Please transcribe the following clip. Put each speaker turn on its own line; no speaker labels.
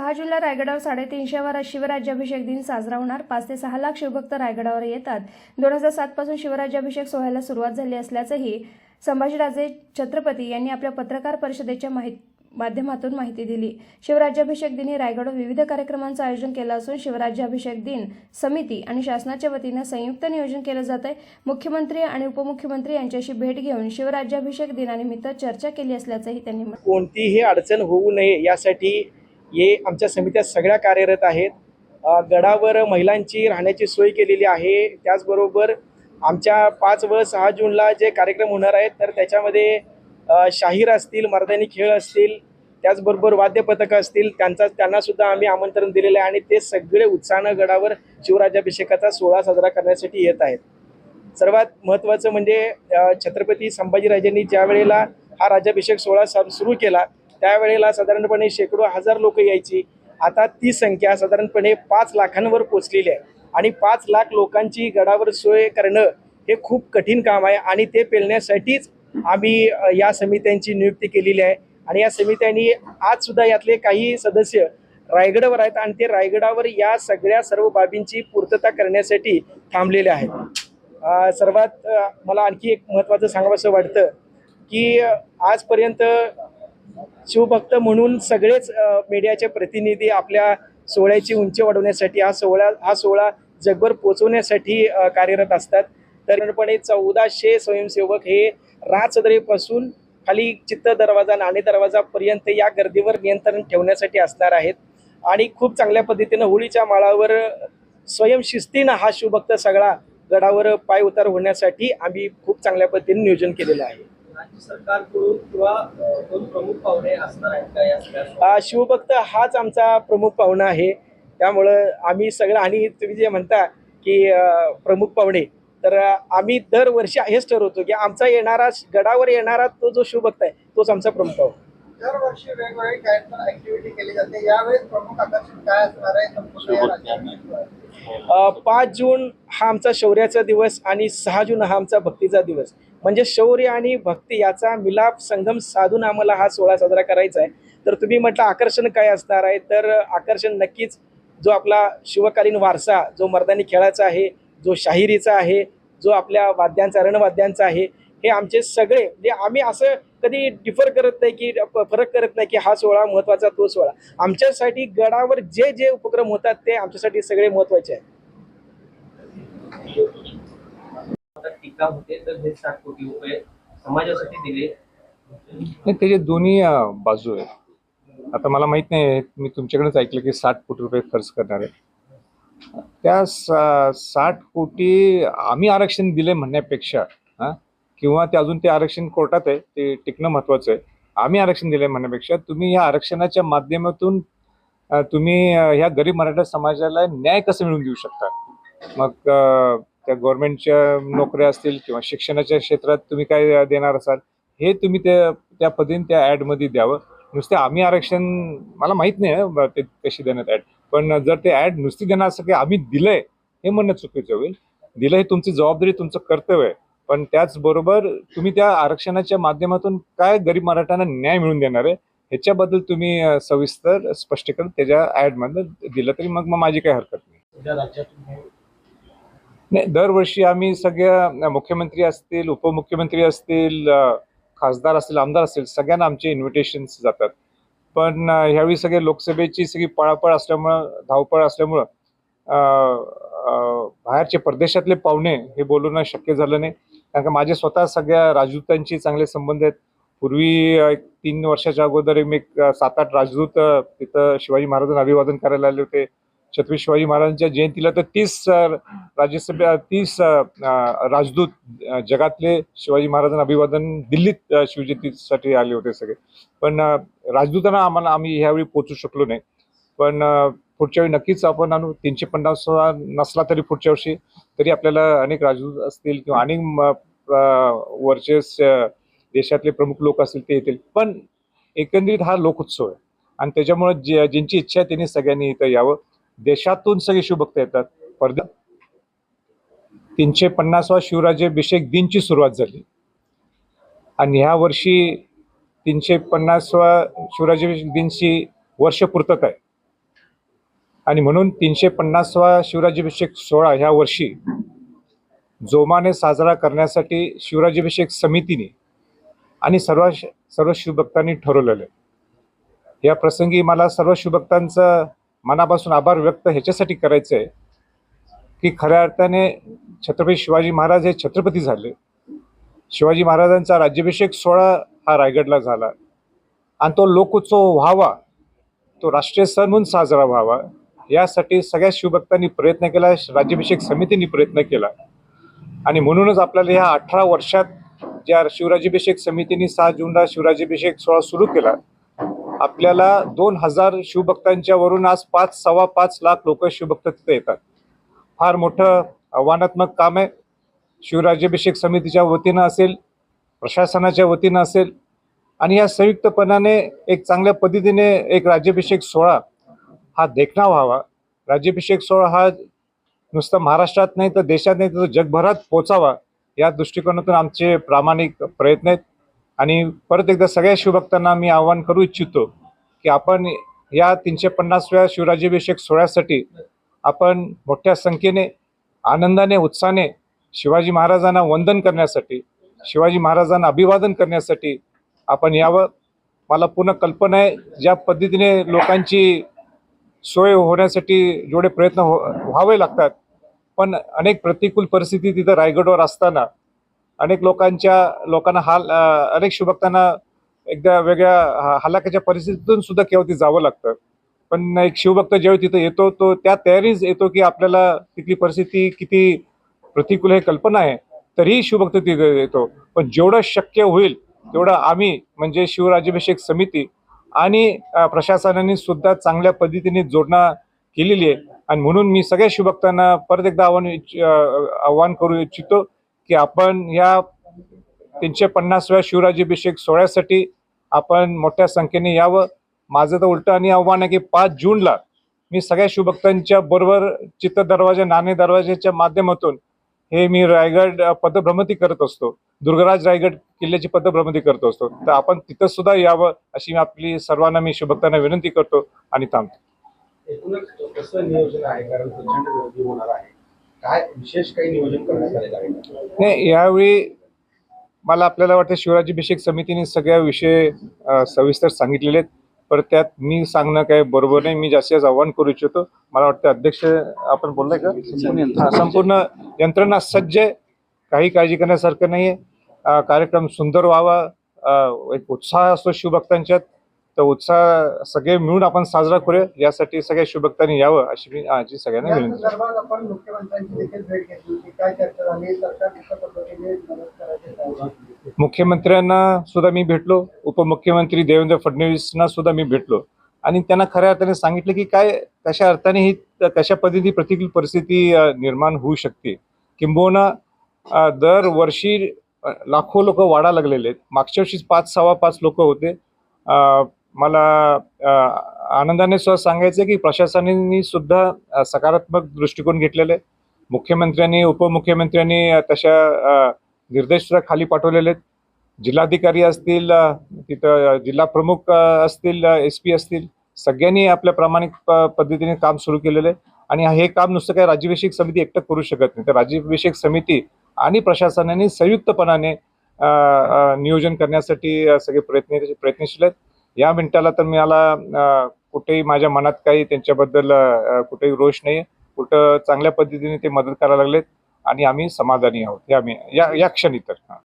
सहा जूनला रायगडावर साडेतीनशेवा शिवराज्याभिषेक दिन साजरा होणार. पाच ते सहा लाख शिवभक्त रायगडावर येतात. दोन हजार सातपासून शिवराज्याभिषेक सोहळ्याला सुरुवात झाली असल्याचंही संभाजीराजे छत्रपती यांनी आपल्या पत्रकार परिषदेच्या माहीत माध्यमातून माहिती दिली. शिवराज्याभिषेक दिनी रायगडवर विविध कार्यक्रमांचं आयोजन केलं असून शिवराज्याभिषेक दिन समिती आणि शासनाच्या वतीनं संयुक्त नियोजन केलं जात आहे मुख्यमंत्री आणि उपमुख्यमंत्री यांच्याशी भेट घेऊन शिवराज्याभिषेक दिनानिमित्त चर्चा केली असल्याचंही त्यांनी
कोणतीही अडचण होऊ नये यासाठी हे आमच्या समित्या सगळ्या कार्यरत आहेत. गडावर महिलांची राहण्याची सोय केलेली आहे. त्याचबरोबर आमच्या पाच व सहा जूनला जे कार्यक्रम होणार आहेत तर त्याच्यामध्ये शाहीर असतील मर्दानी खेळ असतील त्याचबरोबर वाद्यपथकं असतील त्यांचा त्यांनासुद्धा आम्ही आमंत्रण दिलेलं आहे आणि ते सगळे उत्साहानं गडावर शिवराज्याभिषेकाचा सोहळा साजरा करण्यासाठी येत आहेत. सर्वात महत्त्वाचं म्हणजे छत्रपती संभाजीराजांनी ज्या वेळेला हा राज्याभिषेक सोहळा सा- सुरू केला त्यावेळेला साधारणपणे शेकडो हजार लोक यायची. आता ती संख्या साधारणपणे पाच लाखांवर पोचलेली आहे. आणि पाच लाख लोकांची गडावर सोय करणं हे खूप कठीण काम आहे आणि ते पेलण्यासाठीच आम्ही या समित्यांची नियुक्ती केलेली आहे. आणि या समित्यांनी आज सुद्धा यातले काही सदस्य रायगडावर आहेत आणि ते रायगडावर या सगळ्या सर्व बाबींची पूर्तता करण्यासाठी थांबलेले आहेत. सर्वात मला आणखी एक महत्त्वाचं सांगावंसं वाटतं की आजपर्यंत शिवभक्त म्हणून सगळेच मीडियाचे प्रतिनिधी आपल्या सोहळ्याची उंची वाढवण्यासाठी हा सोहळा हा सोहळा जगभर पोचवण्यासाठी कार्यरत असतात. तरीपणे चौदाशे स्वयंसेवक हे राजसदरेपासून खाली चित्त दरवाजा नाणे दरवाजापर्यंत या गर्दीवर नियंत्रण ठेवण्यासाठी असणार आहेत. आणि खूप चांगल्या पद्धतीनं होळीच्या माळावर स्वयंशिस्तीनं हा शिवभक्त सगळा गडावर पाय उतार होण्यासाठी आम्ही खूप चांगल्या पद्धतीने नियोजन केलेलं आहे.
राज्य सरकारकडून किंवा दोन प्रमुख पाहुणे असणार आहेत का या
शिवभक्त हाच आमचा प्रमुख पाहुणा आहे. त्यामुळं आम्ही सगळं आणि तुम्ही जे म्हणता की प्रमुख पाहुणे तर आम्ही दरवर्षी हेच ठरवतो की आमचा येणारा गडावर येणारा तो जो शिवभक्त आहे तोच आमचा प्रमुख पाहुणा.
दरवर्षी वेगवेगळी काय ऍक्टिव्हिटी केली जाते. यावेळेस प्रमुख आकर्षण काय असणार आहे? संपूर्ण
पाच जून हा आमचा शौर्याचा दिवस आणि सहा जून हा आमचा भक्तीचा दिवस. म्हणजे शौर्य आणि भक्ती याचा मिलाप संगम साधून आम्हाला हा सोहळा साजरा करायचा आहे. तर तुम्ही म्हटलं आकर्षण काय असणार आहे? तर आकर्षण नक्कीच जो आपला शिवकालीन वारसा जो मर्दानी खेळाचा आहे जो शाहिरीचा आहे जो आपल्या वाद्यांचा रणवाद्यांचा आहे हे आमचे सगळे म्हणजे आम्ही असं कधी डिफर करत नाही की फरक करत नाही की हा सोहळा महत्त्वाचा तो सोहळा. आमच्यासाठी गडावर जे जे उपक्रम होतात ते आमच्यासाठी सगळे महत्त्वाचे आहेत.
आता टीका होते तर हे साठ कोटी रुपये समाजासाठी दिले.
नाही त्याचे दोन्ही बाजू आहेत. आता मला माहीत नाही मी तुमच्याकडेच ऐकलं की साठ कोटी रुपये खर्च करणार आहे त्या साठ कोटी आम्ही आरक्षण दिले म्हणण्यापेक्षा हां किंवा ते अजून ते आरक्षण कोर्टात आहे ते टिकणं महत्वाचं आहे. आम्ही आरक्षण दिले म्हणण्यापेक्षा तुम्ही या आरक्षणाच्या माध्यमातून तुम्ही ह्या गरीब मराठा समाजाला न्याय कसं मिळवून देऊ शकता? मग त्या गव्हर्नमेंटच्या नोकऱ्या असतील किंवा शिक्षणाच्या क्षेत्रात तुम्ही काय देणार असाल हे तुम्ही त्या त्या पद्धतीने त्या ॲडमध्ये द्यावं. नुसते आम्ही आरक्षण मला माहीत नाही ते कशी देण्यात ॲड. पण जर ते ॲड नुसती देणार असं की आम्ही दिलंय हे म्हणणं चुकीचं होईल. दिलं हे तुमची जबाबदारी तुमचं कर्तव्य आहे. पण त्याचबरोबर तुम्ही त्या आरक्षणाच्या माध्यमातून काय गरीब मराठ्यांना न्याय मिळवून देणार आहे ह्याच्याबद्दल तुम्ही सविस्तर स्पष्टीकरण त्याच्या ॲडमधलं दिलं तरी मग मग माझी काही हरकत नाही. नाही दरवर्षी आम्ही सगळ्या मुख्यमंत्री असतील उपमुख्यमंत्री असतील खासदार असतील आमदार असतील सगळ्यांना आमचे इन्व्हिटेशन्स जातात. पण ह्यावेळी सगळे लोकसभेची सगळी पळापळ असल्यामुळं धावपळ असल्यामुळं बाहेरचे परदेशातले पाहुणे हे बोलवणं शक्य झालं नाही. कारण का माझे स्वतः सगळ्या राजदूतांशी चांगले संबंध आहेत. पूर्वी एक तीन वर्षाच्या अगोदर मी सात आठ राजदूत तिथं शिवाजी महाराजांना अभिवादन करायला आले होते. छत्रपती शिवाजी महाराजांच्या जयंतीला तर तीस राज्यसभा तीस राजदूत जगातले शिवाजी महाराजांना अभिवादन दिल्लीत शिवजयंतीसाठी आले होते सगळे. पण राजदूतांना आम्हाला आम्ही ह्यावेळी पोचू शकलो नाही. पण पुढच्या वेळी नक्कीच आपण आणू. तीनशे पन्नास नसला तरी पुढच्या वर्षी तरी आपल्याला अनेक राजदूत असतील किंवा अनेक वरचे देशातले प्रमुख लोक असतील ते येतील. पण एकंदरीत हा लोकोत्सव आहे. आणि त्याच्यामुळे जे ज्यांची इच्छा आहे त्यांनी सगळ्यांनी इथं यावं. देशातून सगळे शिवभक्त येतात. परदा तीनशे पन्नासवा शिवराज्याभिषेक दिनची सुरुवात झाली. आणि ह्या वर्षी तीनशे पन्नासवा शिवराज्याभिषेक दिनची वर्ष पूर्तता आहे. आणि म्हणून तीनशे पन्नासवा शिवराज्याभिषेक सोहळा ह्या वर्षी जोमाने साजरा करण्यासाठी शिवराज्याभिषेक समितीने आणि सर्व सर्व शिवभक्तांनी ठरवलेलं आहे. या प्रसंगी मला सर्व शिवभक्तांचा मनापासून आभार व्यक्त ह्याच्यासाठी करायचं आहे की खऱ्या अर्थाने छत्रपती शिवाजी महाराज हे छत्रपती झाले. शिवाजी महाराजांचा राज्याभिषेक सोहळा हा रायगडला झाला. आणि तो लोकोत्सव व्हावा तो राष्ट्रीय सण म्हणून साजरा व्हावा. यासाठी सगळ्या शिवभक्तांनी प्रयत्न केला राज्याभिषेक समितीने प्रयत्न केला. आणि म्हणूनच आपल्याला ह्या अठरा वर्षात ज्या शिवराज्याभिषेक समितीने सहा जूनला शिवराज्याभिषेक सोहळा सुरू केला आपल्याला दोन हजार शिवभक्तांच्या वरून आज पाच सव्वा पाच लाख लोक शिवभक्त तिथे येतात. फार मोठं आव्हानात्मक काम आहे. शिवराज्याभिषेक समितीच्या वतीनं असेल प्रशासनाच्या वतीनं असेल आणि या संयुक्तपणाने एक चांगल्या पद्धतीने एक राज्याभिषेक सोहळा हा देखणा व्हावा राज्याभिषेक सोहळा हा नुसतं महाराष्ट्रात नाही तर देशात नाही तर जगभरात पोचावा या दृष्टिकोनातून आमचे प्रामाणिक प्रयत्न आहेत. आणि परत एकदा सगळ्या शिवभक्तांना मी आवाहन करू इच्छितो की आपण या तीनशे पन्नासव्या शिवराज्याभिषेक सोहळ्यासाठी आपण मोठ्या संख्येने आनंदाने उत्साहाने शिवाजी महाराजांना वंदन करण्यासाठी शिवाजी महाराजांना अभिवादन करण्यासाठी आपण यावं. मला पूर्ण कल्पना आहे ज्या पद्धतीने लोकांची सोय होण्यासाठी जेवढे प्रयत्न हो व्हावे लागतात पण अनेक प्रतिकूल परिस्थिती तिथं रायगडवर असताना अनेक लोकांच्या लोकांना हाल अनेक शिवभक्तांना एकदा वेगळ्या हलाखाच्या परिस्थितीतून सुद्धा केव्हा ती जावं लागतं. पण एक शिवभक्त ज्यावेळी तिथं येतो तो त्या तयारीच येतो की आपल्याला तिथली परिस्थिती किती प्रतिकूल हे कल्पना आहे तरीही शिवभक्त तिथे येतो. पण जेवढं शक्य होईल तेवढं आम्ही म्हणजे शिवराज्याभिषेक समिती आणि प्रशासनाने सुद्धा चांगल्या पद्धतीने जोडणा केलेली आहे. आणि म्हणून मी सगळ्या शिवभक्तांना परत एकदा आव्हान आव्हान करू इच्छितो की आपण या तीनशे पन्नासव्या शिवराज्याभिषेक सोहळ्यासाठी आपण मोठ्या संख्येने यावं. माझं तर उलटं आणि आव्हान आहे की पाच जूनला मी सगळ्या शिवभक्तांच्या बरोबर चित्त दरवाजा नाणे दरवाजाच्या माध्यमातून हे मी रायगड पदभ्रमती करत असतो. दुर्गराज रायगड किल्ल्याची पदभ्रमंती करत असतो. तर आपण तिथं सुद्धा यावं अशी मी आपली सर्वांना मी शिवभक्तांना विनंती करतो आणि थांबतो.
काही?
नाही यावेळी मला आपल्याला वाटतं शिवराज्याभिषेक समितीने सगळ्या विषय सविस्तर सांगितलेले आहेत. पण त्यात मी सांगणं काय बरोबर नाही. मी जास्तीत आव्हान करू इच्छितो. मला वाटतं अध्यक्ष आपण बोललाय का? संपूर्ण यंत्रणा. सज्ज आहे. काही काळजी करण्यासारखं नाही आहे कार्यक्रम सुंदर व्हावा. एक उत्साह असतो शिवभक्तांच्यात. तर उत्साह सगळे मिळून आपण साजरा करूया. यासाठी सगळ्या शिवभक्तांनी यावं अशी मी आजी सगळ्यांना विनंती? मुख्यमंत्र्यांना सुद्धा मी भेटलो. उपमुख्यमंत्री देवेंद्र फडणवीसना सुद्धा मी भेटलो. आणि त्यांना खऱ्या अर्थाने सांगितलं की काय कशा अर्थाने ही कशा पद्धती प्रतिकूल परिस्थिती निर्माण होऊ शकते. किंबहुना दरवर्षी लाखो लोक वाढा लागलेले आहेत. मागच्या वर्षी पाच सव्वा पाच लोक होते. मला आनंदाने सुद्धा सांगायचं की प्रशासनाने सुद्धा सकारात्मक दृष्टिकोन घेतलेला आहे मुख्यमंत्र्यांनी उपमुख्यमंत्र्यांनी तशा निर्देश सुद्धा खाली पाठवलेले आहेत. जिल्हाधिकारी असतील तिथं जिल्हा प्रमुख असतील एस पी असतील सगळ्यांनी आपल्या प्रामाणिक प- पद्धतीने काम सुरू केलेलं आहे आणि हे काम नुसतं काय राज्याभिषेक समिती एकटं करू शकत नाही. तर राज्याभिषेक समिती आणि प्रशासनाने संयुक्तपणाने नियोजन करण्यासाठी सगळे प्रयत्न प्रयत्नशील आहेत. या मिनिटाला तर मला कुठेही माझ्या मनात काही त्यांच्याबद्दल कुठेही रोष नाही कुठं चांगल्या पद्धतीने ते मदत करायला लागलेत आणि आम्ही समाधानी आहोत. या मी या या क्षणी तर. हां